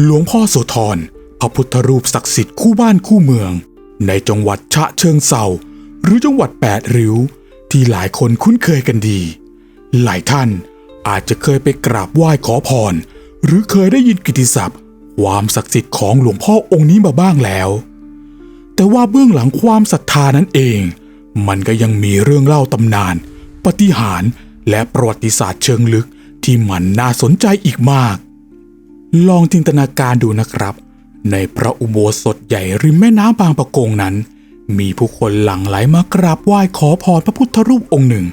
หลวงพ่อโสธรพระพุทธรูปศักดิ์สิทธิ์คู่บ้านคู่เมือง ในจังหวัดฉะเชิงเซาหรือจังหวัดแปดริ้ว ที่หลายคนคุ้นเคยกันดี หลายท่านอาจจะเคยไปกราบไหว้ขอพร หรือเคยได้ยินกิติศัพท์ ความศักดิ์สิทธิ์ของหลวงพ่อองค์นี้มาบ้างแล้ว แต่ว่าเบื้องหลังความศรัทธานั้นเอง มันก็ยังมีเรื่องเล่าตำนาน ปฏิหารและประวัติศาสตร์เชิงลึกที่มันน่าสนใจอีกมาก ลองจินตนาการดูนะครับ ในพระอุโบสถใหญ่ริมแม่น้ำบางปะกงนั้น มีผู้คนหลั่งไหลมากราบไหว้ขอพรพระพุทธรูปองค์หนึ่ง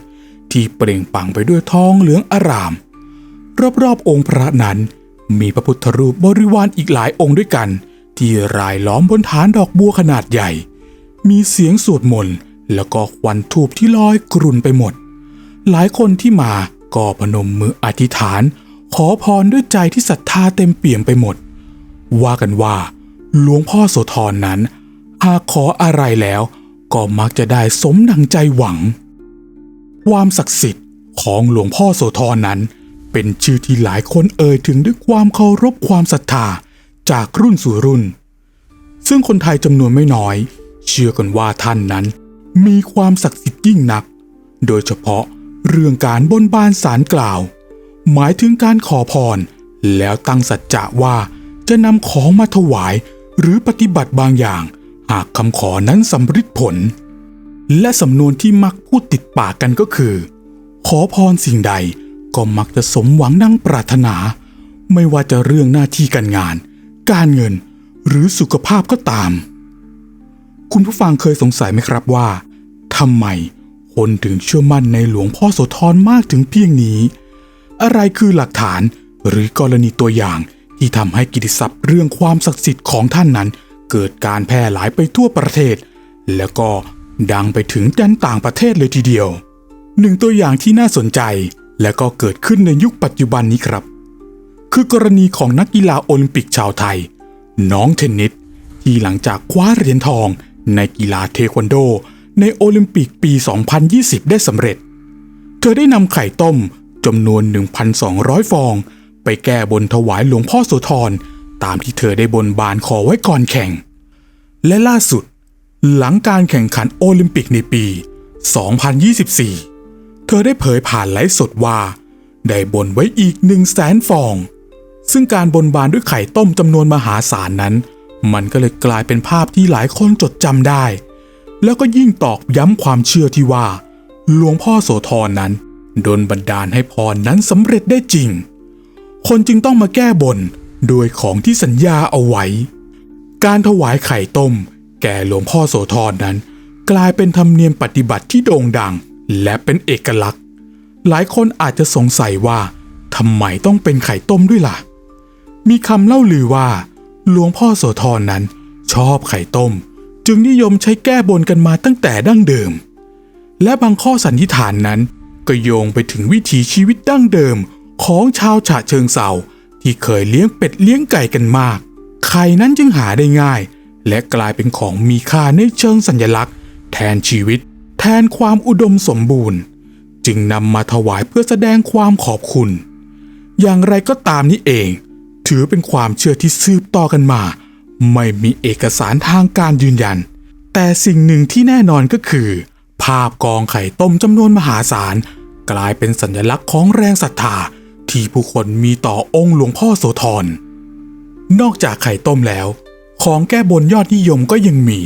ที่เปล่งปลั่งไปด้วยทองเหลืองอาราม รอบๆองค์พระนั้น มีพระพุทธรูปบริวารอีกหลายองค์ด้วยกัน ที่รายล้อมบนฐานดอกบัวขนาดใหญ่ มีเสียงสวดมนต์แล้วก็ควันทูบที่ลอยกรุ่นไปหมด หลายคนที่มาก็พนมมืออธิษฐาน ขอพรด้วยใจที่ศรัทธาเต็มเปี่ยมไปหมด ว่ากันว่า หลวงพ่อโสธรนนั้น หากขออะไรแล้ว ก็มักจะได้สมดังใจหวัง ความศักดิ์สิทธิ์ของหลวงพ่อโสธรนั้น เป็นชื่อที่หลายคนเอ่ยถึงด้วยความเคารพความศรัทธาจากรุ่นสู่รุ่น ซึ่งคนไทยจำนวนไม่น้อย เชื่อกันว่าท่านนั้น มีความศักดิ์สิทธิ์ยิ่งนัก โดยเฉพาะเรื่องการบนบานสารกล่าว หมายถึงการขอพร แล้วตั้งสัจจะว่าจะนำของมาถวายหรือปฏิบัติบางอย่าง หากคำขอนั้นสำฤทธิ์ผล และสำนวนที่มักพูดติดปากกันก็คือ ขอพรสิ่งใดก็มักจะสมหวังดังปรารถนา ไม่ว่าจะเรื่องหน้าที่การงาน การเงิน หรือสุขภาพก็ตาม คุณผู้ฟังเคยสงสัยไหมครับว่าทำไมคนถึงเชื่อมั่นในหลวงพ่อโสธรมากถึงเพียงนี้ อะไรคือหลักฐานหรือกรณีตัวอย่างที่ทำให้กิตติศัพท์เรื่องความศักดิ์สิทธิ์ของท่านนั้น เกิดการแพร่หลายไปทั่วประเทศ แล้วก็ดังไปถึงแดนต่างประเทศเลยทีเดียวหนึ่งตัวอย่างที่น่าสนใจและก็เกิดขึ้นในยุคปัจจุบันนี้ครับ คือกรณีของนักกีฬาโอลิมปิกชาวไทย น้องเทนนิสที่หลังจากคว้าเหรียญทอง ในกีฬาเทควันโด ในโอลิมปิกปี 2020 ได้สำเร็จ เธอได้นำไข่ต้ม จำนวน 1,200 ฟอง ไปแก้บนถวายหลวงพ่อโสธรตามที่เธอได้บนบานขอไว้ก่อนแข่ง และล่าสุด หลังการแข่งขันโอลิมปิกในปี 2024 เธอได้เผยผ่านไลฟ์สดว่า ได้บนไว้อีก1 0 0 0 0แสนฟอง ซึ่งการบนบานด้วยไข่ต้มจำนวนมหาศาลนั้น มันก็เลยกลายเป็นภาพที่หลายคนจดจำได้ แล้วก็ยิ่งตอกย้ำความเชื่อที่ว่า หลวงพ่อโสธรนั้น โดนบันดาลให้พรนั้นสำเร็จได้จริง คนจึงต้องมาแก้บนโดยของที่สัญญาเอาไว้ การถวายไข่ต้ม แก่หลวงพ่อโสธรนั้น กลายเป็นธรรมเนียมปฏิบัติที่โด่งดัง และเป็นเอกลักษณ์ หลายคนอาจจะสงสัยว่าทำไมต้องเป็นไข่ต้มด้วยล่ะ มีคำเล่าลือว่า หลวงพ่อโสธรนั้น ชอบไข่ต้ม จึงนิยมใช้แก้บนกันมาตั้งแต่ดั้งเดิม และบางข้อสันนิษฐานนั้น ก็โยงไปถึงวิถีชีวิตดั้งเดิมของชาวฉะเชิงเซาที่เคยเลี้ยงเป็ดเลี้ยงไก่กันมาก ไข่นั้นจึงหาได้ง่าย และกลายเป็นของมีค่าในเชิงสัญลักษณ์ แทนชีวิต แทนความอุดมสมบูรณ์ จึงนำมาถวายเพื่อแสดงความขอบคุณ อย่างไรก็ตามนี้เอง ถือเป็นความเชื่อที่สืบต่อกันมา ไม่มีเอกสารทางการยืนยัน แต่สิ่งหนึ่งที่แน่นอนก็คือ ภาพกองไข่ต้มจำนวนมหาศาล กลายเป็นสัญลักษณ์ของแรงศรัทธาที่ผู้คนมีต่อองค์หลวงพ่อโสธร นอกจากไข่ต้มแล้ว ของแก้บนยอดนิยมก็ยังมี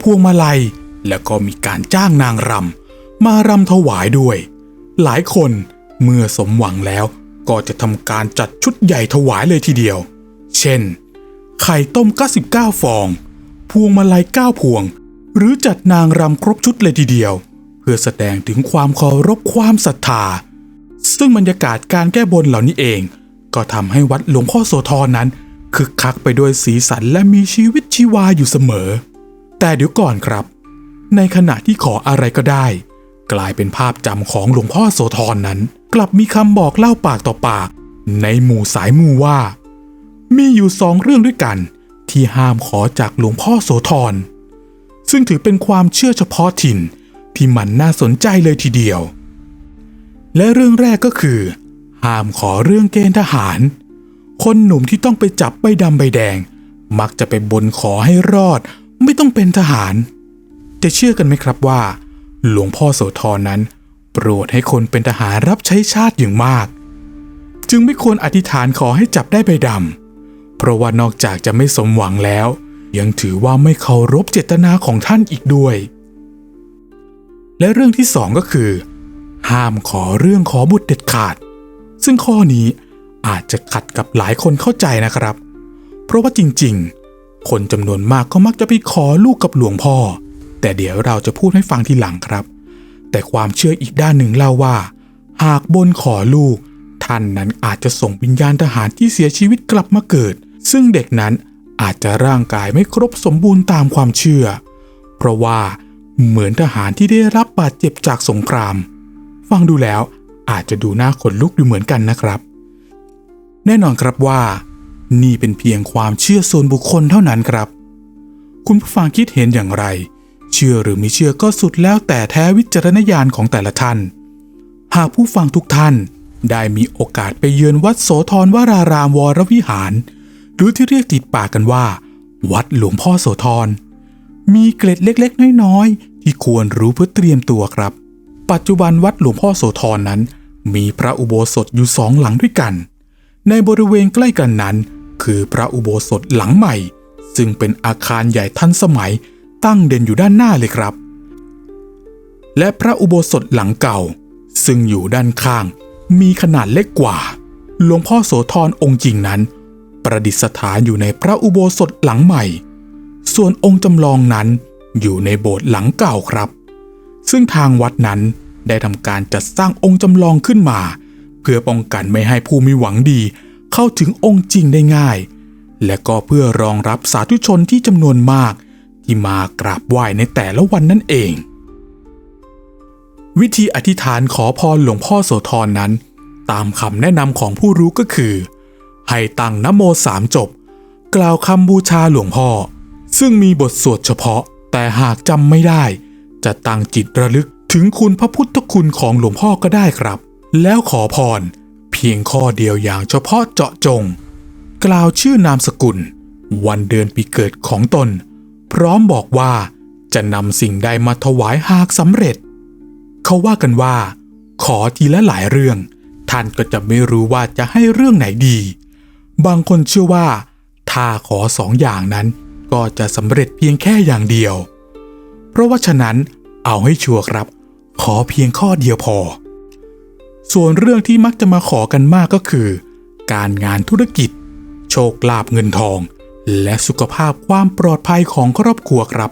พวงมาลัยแล้วก็มีการจ้างนางรำมารำถวายด้วย หลายคนเมื่อสมหวังแล้วก็จะทำการจัดชุดใหญ่ถวายเลยทีเดียว เช่น ไข่ต้ม 99 ฟอง พวงมาลัย 9 พวง หรือจัดนางรำครบชุดเลยทีเดียว พื่อแสดงถึงความเคารพความศรัทธา ซึ่งบรรยากาศการแก้บนเหล่านี้เอง ก็ทำให้วัดหลวงพ่อโสธรนั้นคึกคักไปด้วยสีสันและมีชีวิตชีวาอยู่เสมอ แต่เดี๋ยวก่อนครับ ในขณะที่ขออะไรก็ได้ กลายเป็นภาพจำของหลวงพ่อโสธรนั้น กลับมีคำบอกเล่าปากต่อปาก ในหมู่สายมูว่า มีอยู่สองเรื่องด้วยกัน ที่ห้ามขอจากหลวงพ่อโสธรซึ่งถือเป็นความเชื่อเฉพาะถิ่น ที่มันน่าสนใจเลยทีเดียว และเรื่องแรกก็คือ ห้ามขอเรื่องเกณฑ์ทหาร คนหนุ่มที่ต้องไปจับใบดำใบแดง มักจะไปบนขอให้รอด ไม่ต้องเป็นทหาร จะเชื่อกันไหมครับว่า หลวงพ่อโสธรนั้น โปรดให้คนเป็นทหารรับใช้ชาติอย่างมาก จึงไม่ควรอธิษฐานขอให้จับได้ใบดำเพราะว่านอกจากจะไม่สมหวังแล้วยังถือว่าไม่เคารพเจตนาของท่านอีกด้วย และเรื่องที่สองก็คือ ห้ามขอเรื่องขอบุตรเด็ดขาด ซึ่งข้อนี้อาจจะขัดกับหลายคนเข้าใจนะครับ เพราะว่าจริงๆ คนจำนวนมากก็มักจะไปขอลูกกับหลวงพ่อ แต่เดี๋ยวเราจะพูดให้ฟังทีหลังครับ แต่ความเชื่ออีกด้านหนึ่งเล่าว่า หากบนขอลูก ท่านนั้นอาจจะส่งวิญญาณทหารที่เสียชีวิตกลับมาเกิด ซึ่งเด็กนั้นอาจจะร่างกายไม่ครบสมบูรณ์ตามความเชื่อ เพราะว่า เหมือนทหารที่ได้รับบาดเจ็บจากสงคราม ฟังดูแล้วอาจจะดูน่าขนลุกอยู่เหมือนกันนะครับ แน่นอนครับว่า นี่เป็นเพียงความเชื่อส่วนบุคคลเท่านั้นครับ คุณผู้ฟังคิดเห็นอย่างไร เชื่อหรือไม่เชื่อก็สุดแล้วแต่แท้วิจารณญาณของแต่ละท่าน หากผู้ฟังทุกท่านได้มีโอกาสไปเยือนวัดโสธรวรารามวรวิหาร หรือที่เรียกติดปากกันว่า วัดหลวงพ่อโสธรมีเกร็ดเล็กๆ น้อยๆ ที่ควรรู้เพื่อเตรียมตัวครับ ปัจจุบันวัดหลวงพ่อโสธรนั้น มีพระอุโบสถอยู่สองหลังด้วยกัน ในบริเวณใกล้กันนั้น คือพระอุโบสถหลังใหม่ ซึ่งเป็นอาคารใหญ่ทันสมัยตั้งเด่นอยู่ด้านหน้าเลยครับ และพระอุโบสถหลังเก่า ซึ่งอยู่ด้านข้าง มีขนาดเล็กกว่า หลวงพ่อโสธรองค์จริงนั้น ประดิษฐานอยู่ในพระอุโบสถหลังใหม่ ส่วนองค์จำลองนั้น อยู่ในโบสถ์หลังเก่าครับ ซึ่งทางวัดนั้นได้ทำการจัดสร้างองค์จำลองขึ้นมา เพื่อป้องกันไม่ให้ผู้มีหวังดีเข้าถึงองค์จริงได้ง่าย และก็เพื่อรองรับสาธุชนที่จำนวนมาก ที่มากราบไหว้ในแต่ละวันนั่นเอง วิธีอธิษฐานขอพรหลวงพ่อโสธรนั้น ตามคำแนะนำของผู้รู้ก็คือ ให้ตั้งนโมสามจบ กล่าวคำบูชาหลวงพ่อ ซึ่งมีบทสวดเฉพาะ แต่หากจำไม่ได้ จะตั้งจิตระลึกถึงคุณพระพุทธคุณของหลวงพ่อก็ได้ครับ แล้วขอพร เพียงข้อเดียวอย่างเฉพาะเจาะจง กล่าวชื่อนามสกุล วันเดือนปีเกิดของตน พร้อมบอกว่าจะนำสิ่งใดมาถวายหากสำเร็จ เขาว่ากันว่า ขอทีละหลายเรื่อง ท่านก็จะไม่รู้ว่าจะให้เรื่องไหนดี บางคนเชื่อว่า ถ้าขอสองอย่างนั้น ก็จะสำเร็จเพียงแค่อย่างเดียว เพราะว่าฉะนั้นเอาให้ชัวร์ครับ ขอเพียงข้อเดียวพอ ส่วนเรื่องที่มักจะมาขอกันมากก็คือ การงานธุรกิจ โชคลาภเงินทอง และสุขภาพความปลอดภัยของครอบครัวครับ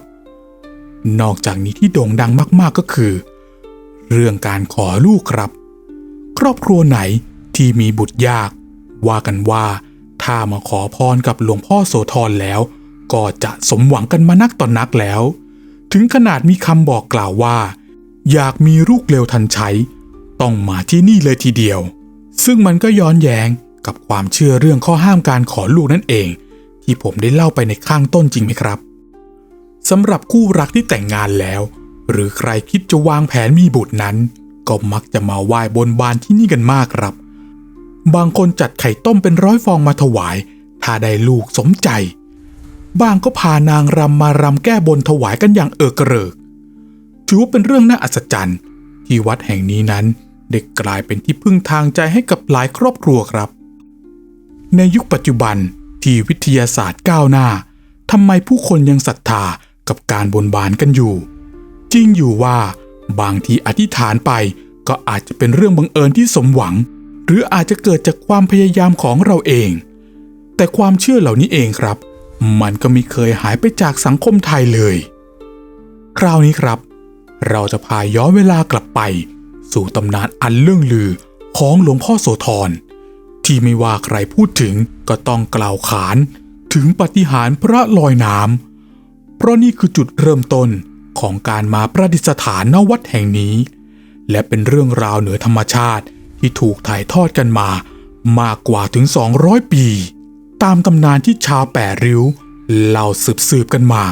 นอกจากนี้ที่โด่งดังมากๆก็คือ เรื่องการขอลูกครับ ครอบครัวไหนที่มีบุตรยาก ว่ากันว่าถ้ามาขอพรกับหลวงพ่อโสธรแล้ว ก็จะสมหวังกันมานักต่อนนักแล้ว ถึงขนาดมีคำบอกกล่าวว่า อยากมีลูกเร็วทันใช้ ต้องมาที่นี่เลยทีเดียว ซึ่งมันก็ย้อนแย้งกับความเชื่อเรื่องข้อห้ามการขอลูกนั่นเอง ที่ผมได้เล่าไปในข้างต้นจริงไหมครับสำหรับคู่รักที่แต่งงานแล้ว หรือใครคิดจะวางแผนมีบุตรนั้น ก็มักจะมาไหว้บนบานที่นี่กันมากครับ บางคนจัดไข่ต้มเป็นร้อยฟองมาถวาย ถ้าได้ลูกสมใจ บางก็พานางรำมารำแก้บนถวายกันอย่างเอิกกระเริก ถือว่าเป็นเรื่องน่าอัศจรรย์ ที่วัดแห่งนี้นั้นเด็กกลายเป็นที่พึ่งทางใจให้กับหลายครอบครัวครับ ในยุคปัจจุบันที่วิทยาศาสตร์ก้าวหน้าทำไมผู้คนยังศรัทธากับการบนบานกันอยู่ จริงอยู่ว่าบางทีอธิษฐานไปก็อาจจะเป็นเรื่องบังเอิญที่สมหวัง หรืออาจจะเกิดจากความพยายามของเราเอง แต่ความเชื่อเหล่านี้เองครับ มันก็ไม่เคยหายไปจากสังคมไทยเลย คราวนี้ครับ เราจะพาย้อนเวลากลับไป สู่ตำนานอันเรื่องลือของหลวงพ่อโสธรที่ไม่ว่าใครพูดถึงก็ต้องกล่าวขานถึงปฏิหารพระลอยน้ำเพราะนี่คือจุดเริ่มต้นของการมาประดิษฐานณวัดแห่งนี้ และเป็นเรื่องราวเหนือธรรมชาติที่ถูกถ่ายทอดกันมามากกว่าถึง 200 ปี ตามตำนานที่ชาวแปดริ้วเล่าสืบสืบกันมา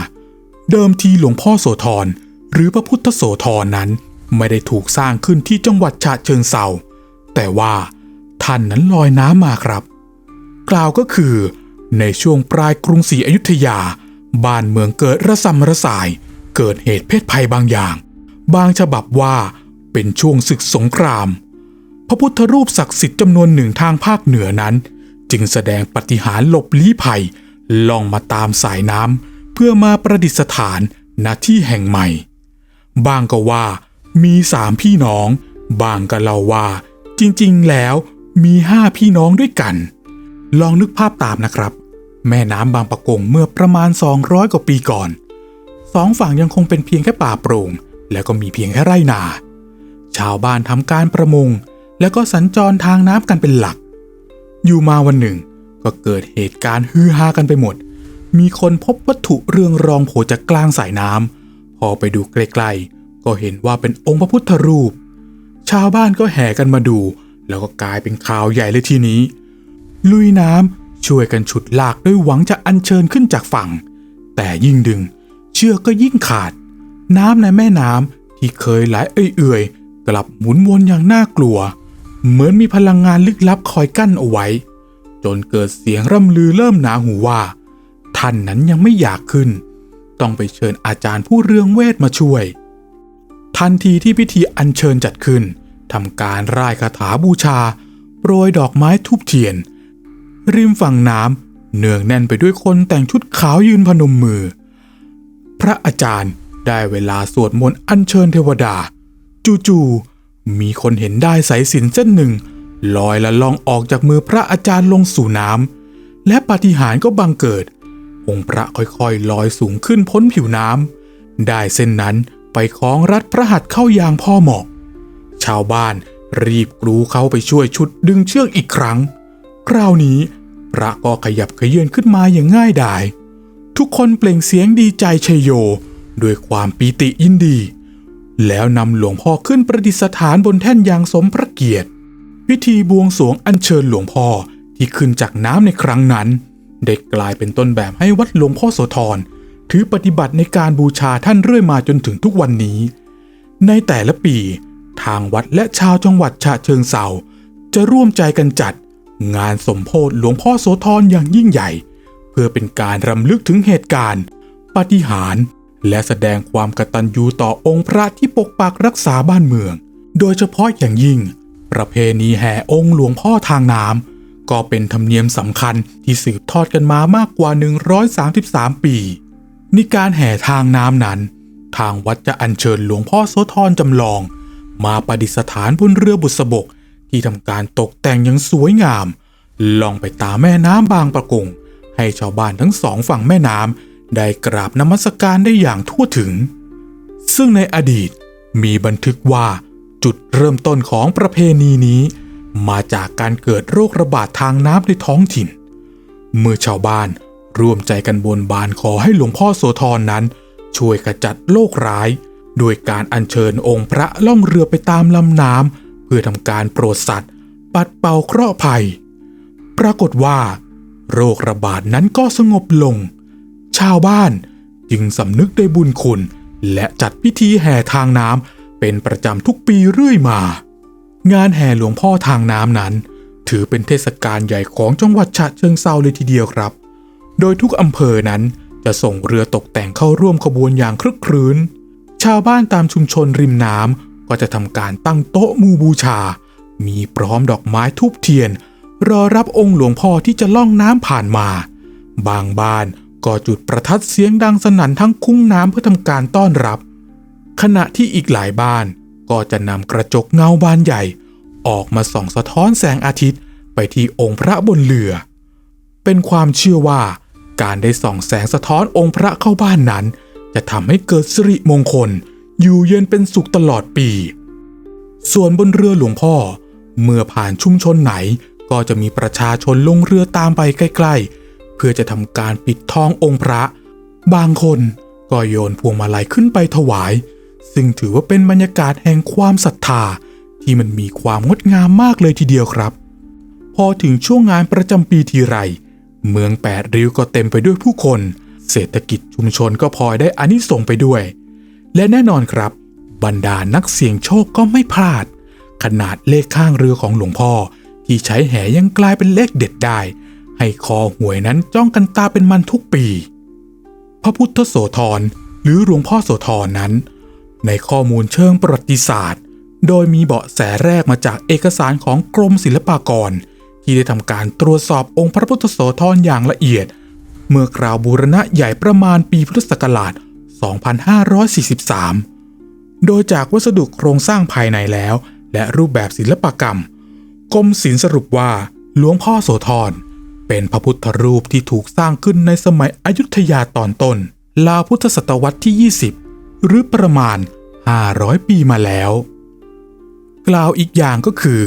เดิมทีหลวงพ่อโสธรหรือพระพุทธโสธรนั้น ไม่ได้ถูกสร้างขึ้นที่จังหวัดฉะเชิงเซาแต่ว่าท่านนั้นลอยน้ำมาครับ กล่าวก็คือ ในช่วงปลายกรุงศรีอยุธยา บ้านเมืองเกิดระสำระสาย เกิดเหตุเพศภัยบางอย่าง บางฉบับว่าเป็นช่วงศึกสงคราม พระพุทธรูปศักดิ์สิทธิ์จำนวนหนึ่งทางภาคเหนือนั้น จึงแสดงปฏิหารหลบลี้ภัยล่องมาตามสายน้ำเพื่อมาประดิษฐานณที่แห่งใหม่ บางก็ว่ามีสามพี่น้อง บางก็เล่าว่า จริงๆแล้วมีห้าพี่น้องด้วยกัน ลองนึกภาพตามนะครับ แม่น้ำบางปะกงเมื่อประมาณ 200 กว่าปีก่อนสองฝั่งยังคงเป็นเพียงแค่ป่าโปร่ง แล้วก็มีเพียงแค่ไร่นา ชาวบ้านทำการประมง แล้วก็สัญจรทางน้ำกันเป็นหลัก อยู่มาวันหนึ่ง ก็เกิดเหตุการณ์ฮือฮากันไปหมด มีคนพบวัตถุเรืองรองโผล่จากกลางสายน้ำพอไปดูใกล้ๆ ก็เห็นว่าเป็นองค์พระพุทธรูป ชาวบ้านก็แห่กันมาดู แล้วก็กลายเป็นข่าวใหญ่เลยทีนี้ ลุยน้ำช่วยกันฉุดลากด้วยหวังจะอัญเชิญขึ้นจากฝั่ง แต่ยิ่งดึง เชือกก็ยิ่งขาด น้ำในแม่น้ำที่เคยไหลเอื่อยๆกลับหมุนวนอย่างน่ากลัว เหมือนมีพลังงานลึกลับคอยกั้นเอาไว้ จนเกิดเสียงร่ำลือเริ่มหนาหูว่า ท่านนั้นยังไม่อยากขึ้น ต้องไปเชิญอาจารย์ผู้เรื่องเวทมาช่วย ทันทีที่พิธีอัญเชิญจัดขึ้นทำการร่ายคาถาบูชา โปรยดอกไม้ทูบเทียน ริมฝั่งน้ำเนืองแน่นไปด้วยคนแต่งชุดขาวยืนพนมมือ พระอาจารย์ได้เวลาสวดมนต์อัญเชิญเทวดา จู่ๆ มีคนเห็นได้สายสินเส้นหนึ่ง ลอยละล่องออกจากมือพระอาจารย์ลงสู่น้ำและปาฏิหาริย์ก็บังเกิด องค์พระค่อยๆ ลอยสูงขึ้นพ้นผิวน้ำได้เส้นนั้นไปคล้องรัดพระหัตถ์เข้ายางพ่อหมอก ชาวบ้านรีบกรูเข้าไปช่วยชุดดึงเชือกอีกครั้ง คราวนี้พระก็ขยับขยื่นขึ้นมาอย่างง่ายดาย ทุกคนเปล่งเสียงดีใจชยโย ด้วยความปีติยินดี แล้วนำหลวงพ่อขึ้นประดิษฐานบนแท่นอย่างสมพระเกียรติ พิธีบวงสรวงอัญเชิญหลวงพ่อที่ขึ้นจากน้ำในครั้งนั้น ได้กลายเป็นต้นแบบให้วัดหลวงพ่อโสธรถือปฏิบัติในการบูชาท่านเรื่อยมาจนถึงทุกวันนี้ ในแต่ละปี ทางวัดและชาวจังหวัดฉะเชิงเซาจะร่วมใจกันจัด งานสมโพธิหลวงพ่อโสธรอย่างยิ่งใหญ่ เพื่อเป็นการรำลึกถึงเหตุการณ์ปาฏิหาร และแสดงความกตัญญูต่อองค์พระที่ปกปักรักษาบ้านเมือง โดยเฉพาะอย่างยิ่ง ประเพณีแห่องค์หลวงพ่อทางน้ำก็เป็นธรรมเนียมสำคัญที่สืบทอดกันมามากกว่า 133 ปีในการแห่ทางน้ำนั้น ทางวัดจะอัญเชิญหลวงพ่อโสธรจำลอง มาประดิษฐานบนเรือบุษบก ที่ทำการตกแต่งอย่างสวยงาม ลองไปตามแม่น้ำบางประกงให้ชาวบ้านทั้งสองฝั่งแม่น้ำ ได้กราบนมัสการได้อย่างทั่วถึง ซึ่งในอดีตมีบันทึกว่าจุดเริ่มต้นของประเพณีนี้ มาจากการเกิดโรคระบาดทางน้ำในท้องถิ่น เมื่อชาวบ้านร่วมใจกันบนบานขอให้หลวงพ่อโสธรนนั้น ช่วยกระจัดโรคร้าย โดยการอัญเชิญองค์พระล่องเรือไปตามลำน้ำเพื่อทำการโปรดสัตว์ ปัดเป่าเคราะห์ภัย ปรากฏว่า โรคระบาดนั้นก็สงบลง ชาวบ้าน จึงสำนึกในบุญคุณ และจัดพิธีแห่ทางน้ำเป็นประจำทุกปีเรื่อยมา งานแห่หลวงพ่อทางน้ำนั้น ถือเป็นเทศกาลใหญ่ของจังหวัดฉะเชิงเซาเลยทีเดียวครับ โดยทุกอำเภอนั้นจะส่งเรือตกแต่งเข้าร่วมขบวนอย่างครึกครื้น ชาวบ้านตามชุมชนริมน้ำก็จะทำการตั้งโต๊ะมูบูชา มีพร้อมดอกไม้ทูบเทียน รอรับองค์หลวงพ่อที่จะล่องน้ำผ่านมา บางบ้าน ก็จุดประทัดเสียงดังสนั่นทั้งคุ้งน้ำเพื่อทำการต้อนรับ ขณะที่อีกหลายบ้านก็จะนำกระจกเงาบานใหญ่ ออกมาส่องสะท้อนแสงอาทิตย์ไปที่องค์พระบนเรือ เป็นความเชื่อว่า การได้ส่องแสงสะท้อนองค์พระเข้าบ้านนั้น จะทำให้เกิดสิริมงคล อยู่เย็นเป็นสุขตลอดปี ส่วนบนเรือหลวงพ่อ เมื่อผ่านชุมชนไหนก็จะมีประชาชนลงเรือตามไปใกล้ ๆ เพื่อจะทำการปิดทององค์พระ บางคนก็โยนพวงมาลัยขึ้นไปถวาย ซึ่งถือว่าเป็นบรรยากาศแห่งความศรัทธา ที่มันมีความงดงามมากเลยทีเดียวครับ พอถึงช่วงงานประจำปีทีไร เมืองแปดริ้วก็เต็มไปด้วยผู้คน เศรษฐกิจชุมชนก็พลอยได้อานิสงไปด้วย และแน่นอนครับ บรรดานักเสี่ยงโชคก็ไม่พลาด ขนาดเลขข้างเรือของหลวงพ่อ ที่ใช้แหยังกลายเป็นเลขเด็ดได้ ให้คอหวยนั้นจ้องกันตาเป็นมันทุกปี พระพุทธโสธรหรือหลวงพ่อโสธรนั้น ในข้อมูลเชิงประวัติศาสตร์ โดยมีเบาะแสแรกมาจากเอกสารของกรมศิลปากร ที่ได้ทำการตรวจสอบองค์พระพุทธโสธรอย่างละเอียด เมื่อกล่าวบูรณะใหญ่ประมาณปีพุทธศักราช 2543 โดยจากวัสดุโครงสร้างภายในแล้ว และรูปแบบศิลปกรรมกรมศิลป์สรุปว่าหลวงพ่อโสธร เป็นพระพุทธรูปที่ถูกสร้างขึ้นในสมัยอยุธยาตอนต้น ลาวพุทธศตวรรษที่ 20 หรือประมาณ 500 ปีมาแล้ว กล่าวอีกอย่างก็คือ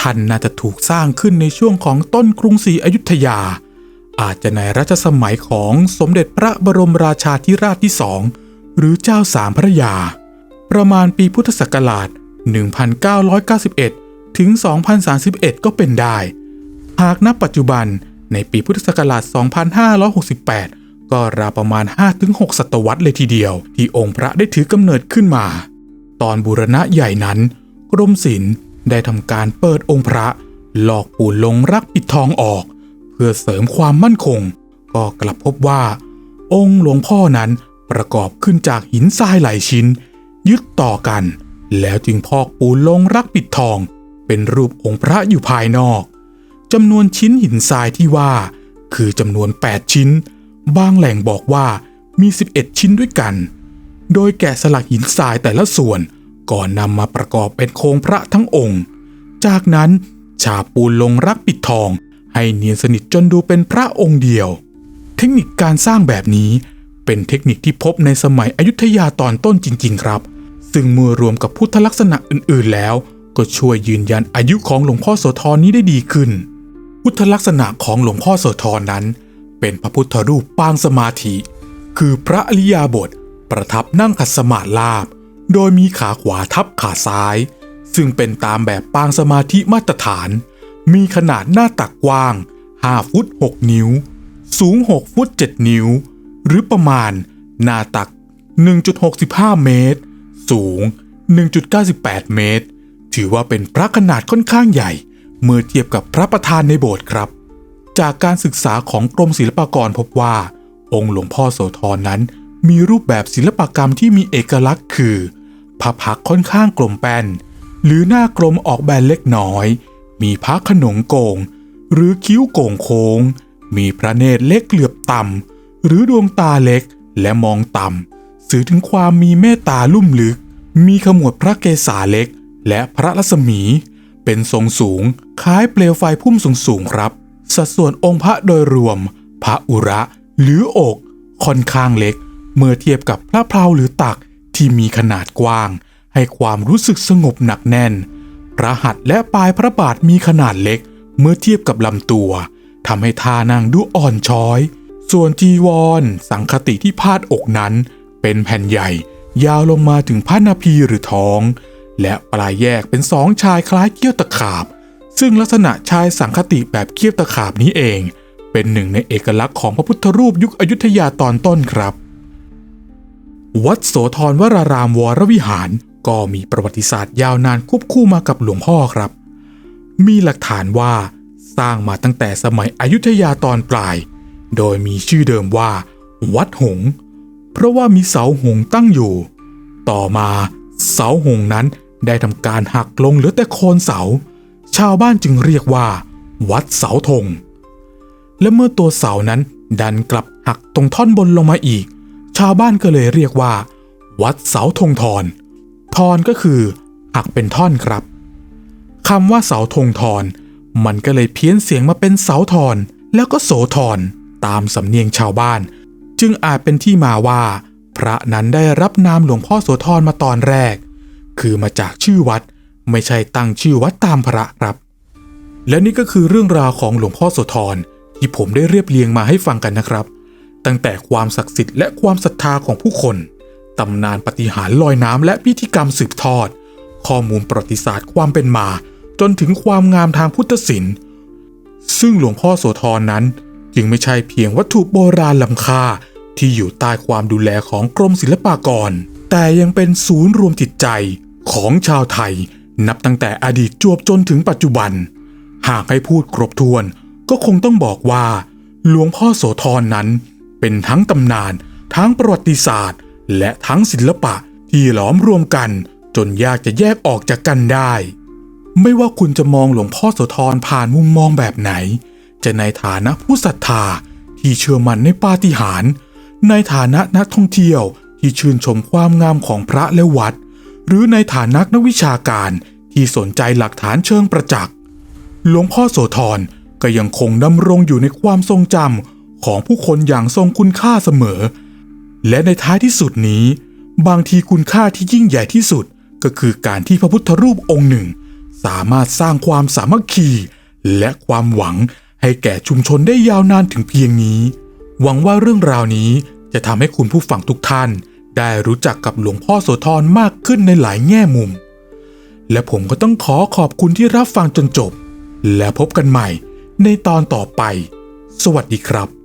ท่านน่าจะถูกสร้างขึ้นในช่วงของต้นกรุงศรีอยุธยา อาจจะในรัชสมัยของสมเด็จพระบรมราชาธิราชที่สองหรือเจ้าสามพระยา ประมาณปีพุทธศักราช 1991 ถึง 2031 ก็เป็นได้ หากนับปัจจุบัน ในปีพุทธศักราช 2568 ก็ราวประมาณ 5-6 ศตวรรษเลยทีเดียว ที่องค์พระได้ถือกำเนิดขึ้นมา ตอนบูรณะใหญ่นั้น กรมศิลป์ได้ทำการเปิดองค์พระหลอกปูนลงรักปิดทองออก เพื่อเสริมความมั่นคง ก็กลับพบว่า องค์หลวงพ่อนั้นประกอบขึ้นจากหินทรายหลายชิ้น ยึดต่อกัน แล้วจึงพอกปูนลงรักปิดทอง เป็นรูปองค์พระอยู่ภายนอก จำนวนชิ้นหินทรายที่ว่า คือจำนวน 8 ชิ้น บางแหล่งบอกว่ามี 11 ชิ้นด้วยกัน โดยแกะสลักหินทรายแต่ละส่วนก่อนนำมาประกอบเป็นโครงพระทั้งองค์ จากนั้นฉาบปูนลงรักปิดทอง ให้เนียนสนิทจนดูเป็นพระองค์เดียว เทคนิคการสร้างแบบนี้ เป็นเทคนิคที่พบในสมัยอยุธยาตอนต้นจริง ๆ ครับ ซึ่งเมื่อรวมกับพุทธลักษณะอื่น ๆ แล้ว ก็ช่วยยืนยันอายุของหลวงพ่อโสธรนี้ได้ดีขึ้น พุทธลักษณะของหลวงพ่อโสธรนั้น เป็นพระพุทธรูปปางสมาธิ คือพระอริยาบทประทับนั่งขัดสมาธิลาบ โดยมีขาขวาทับขาซ้าย ซึ่งเป็นตามแบบปางสมาธิมาตรฐาน มีขนาดหน้าตักกว้าง 5 ฟุต 6 นิ้ว สูง 6 ฟุต 7 นิ้ว หรือประมาณ หน้าตัก 1.65 เมตร สูง 1.98 เมตร ถือว่าเป็นพระขนาดค่อนข้างใหญ่ เมื่อเทียบกับพระประธานในโบสถ์ครับ จากการศึกษาของกรมศิลปากรพบว่า องค์หลวงพ่อโสธรนั้น มีรูปแบบศิลปกรรมที่มีเอกลักษณ์คือพระพักค่อนข้างกลมแป้น หรือหน้ากลมออกแบนเล็กน้อย มีพระขนงโกง หรือคิ้วโก่งโค้ง มีพระเนตรเล็กเหลือบต่ำหรือดวงตาเล็กและมองต่ำสื่อถึงความมีเมตตาลุ่มลึก มีขมวดพระเกศาเล็ก และพระรัศมี เป็นทรงสูงคล้ายเปลวไฟพุ่มสูงสูงๆครับ สัดส่วนองค์พระโดยรวม พระอุระหรืออก ค่อนข้างเล็ก เมื่อเทียบกับพระเพลาหรือตักที่มีขนาดกว้าง ให้ความรู้สึกสงบหนักแน่น พระหัตถ์และปลายพระบาทมีขนาดเล็ก เมื่อเทียบกับลำตัวทำให้ท่านั่งดูอ่อนช้อย ส่วนจีวร สังคติที่พาดอกนั้น เป็นแผ่นใหญ่ ยาวลงมาถึงพระนาภีหรือท้อง และปลายแยกเป็นสองชายคล้ายเกี้ยวตะขาบ ซึ่งลักษณะชายสังคติแบบเกี้ยวตะขาบนี้เอง เป็นหนึ่งในเอกลักษณ์ของพระพุทธรูปยุคอยุธยาตอนต้นครับ วัดโสธรวรารามวรวิหาร ก็มีประวัติศาสตร์ยาวนานควบคู่มากับหลวงพ่อครับ มีหลักฐานว่าสร้างมาตั้งแต่สมัยอยุธยาตอนปลาย โดยมีชื่อเดิมว่า วัดหง เพราะว่ามีเสาหงตั้งอยู่ ต่อมาเสาหงนั้น ได้ทำการหักลงเหลือแต่โคนเสา ชาวบ้านจึงเรียกว่า วัดเสาธง และเมื่อตัวเสานั้นดันกลับหักตรงท่อนบนลงมาอีก ชาวบ้านก็เลยเรียกว่า วัดเสาธงทอนทอนก็คือ หักเป็นท่อนครับคำว่าเสาธงทอนมันก็เลยเพี้ยนเสียงมาเป็นเสาทอนแล้วก็โสทอนตามสำเนียงชาวบ้าน จึงอาจเป็นที่มาว่า พระนั้นได้รับนามหลวงพ่อโสธรมาตอนแรก คือมาจากชื่อวัด ไม่ใช่ตั้งชื่อวัดตามพระครับ และนี่ก็คือเรื่องราวของหลวงพ่อโสธรที่ผมได้เรียบเรียงมาให้ฟังกันนะครับ ตั้งแต่ความศักดิ์สิทธิ์และความศรัทธาของผู้คนตำนานปฏิหารลอยน้ำและพิธีกรรมสืบทอด ข้อมูลประวัติศาสตร์ความเป็นมา จนถึงความงามทางพุทธศิลป์ซึ่งหลวงพ่อโสธรนั้น จึงไม่ใช่เพียงวัตถุโบราณล้ำค่าที่อยู่ใต้ความดูแลของกรมศิลปากร แต่ยังเป็นศูนย์รวมจิตใจ ของชาวไทยนับตั้งแต่อดีตจวบจนถึงปัจจุบัน หากให้พูดครบถ้วนก็คงต้องบอกว่า หลวงพ่อโสธรนั้น เป็นทั้งตำนาน ทั้งประวัติศาสตร์ และทั้งศิลปะที่หลอมรวมกัน จนยากจะแยกออกจากกันได้ ไม่ว่าคุณจะมองหลวงพ่อโสธรผ่านมุมมองแบบไหน จะในฐานะผู้ศรัทธาที่เชื่อมั่นในปาฏิหาริย์ในฐานะนักท่องเที่ยวที่ชื่นชมความงามของพระและวัด หรือในฐานะนักวิชาการที่สนใจหลักฐานเชิงประจักษ์ หลวงพ่อโสธรก็ยังคงดำรงอยู่ในความทรงจำของผู้คนอย่างทรงคุณค่าเสมอ และในท้ายที่สุดนี้ บางทีคุณค่าที่ยิ่งใหญ่ที่สุดก็คือการที่พระพุทธรูปองค์หนึ่ง สามารถสร้างความสามัคคี และความหวังให้แก่ชุมชนได้ยาวนานถึงเพียงนี้ หวังว่าเรื่องราวนี้จะทำให้คุณผู้ฟังทุกท่าน ได้รู้จักกับหลวงพ่อโสธรมากขึ้นในหลายแง่มุม และผมก็ต้องขอขอบคุณที่รับฟังจนจบ และพบกันใหม่ในตอนต่อไป สวัสดีครับ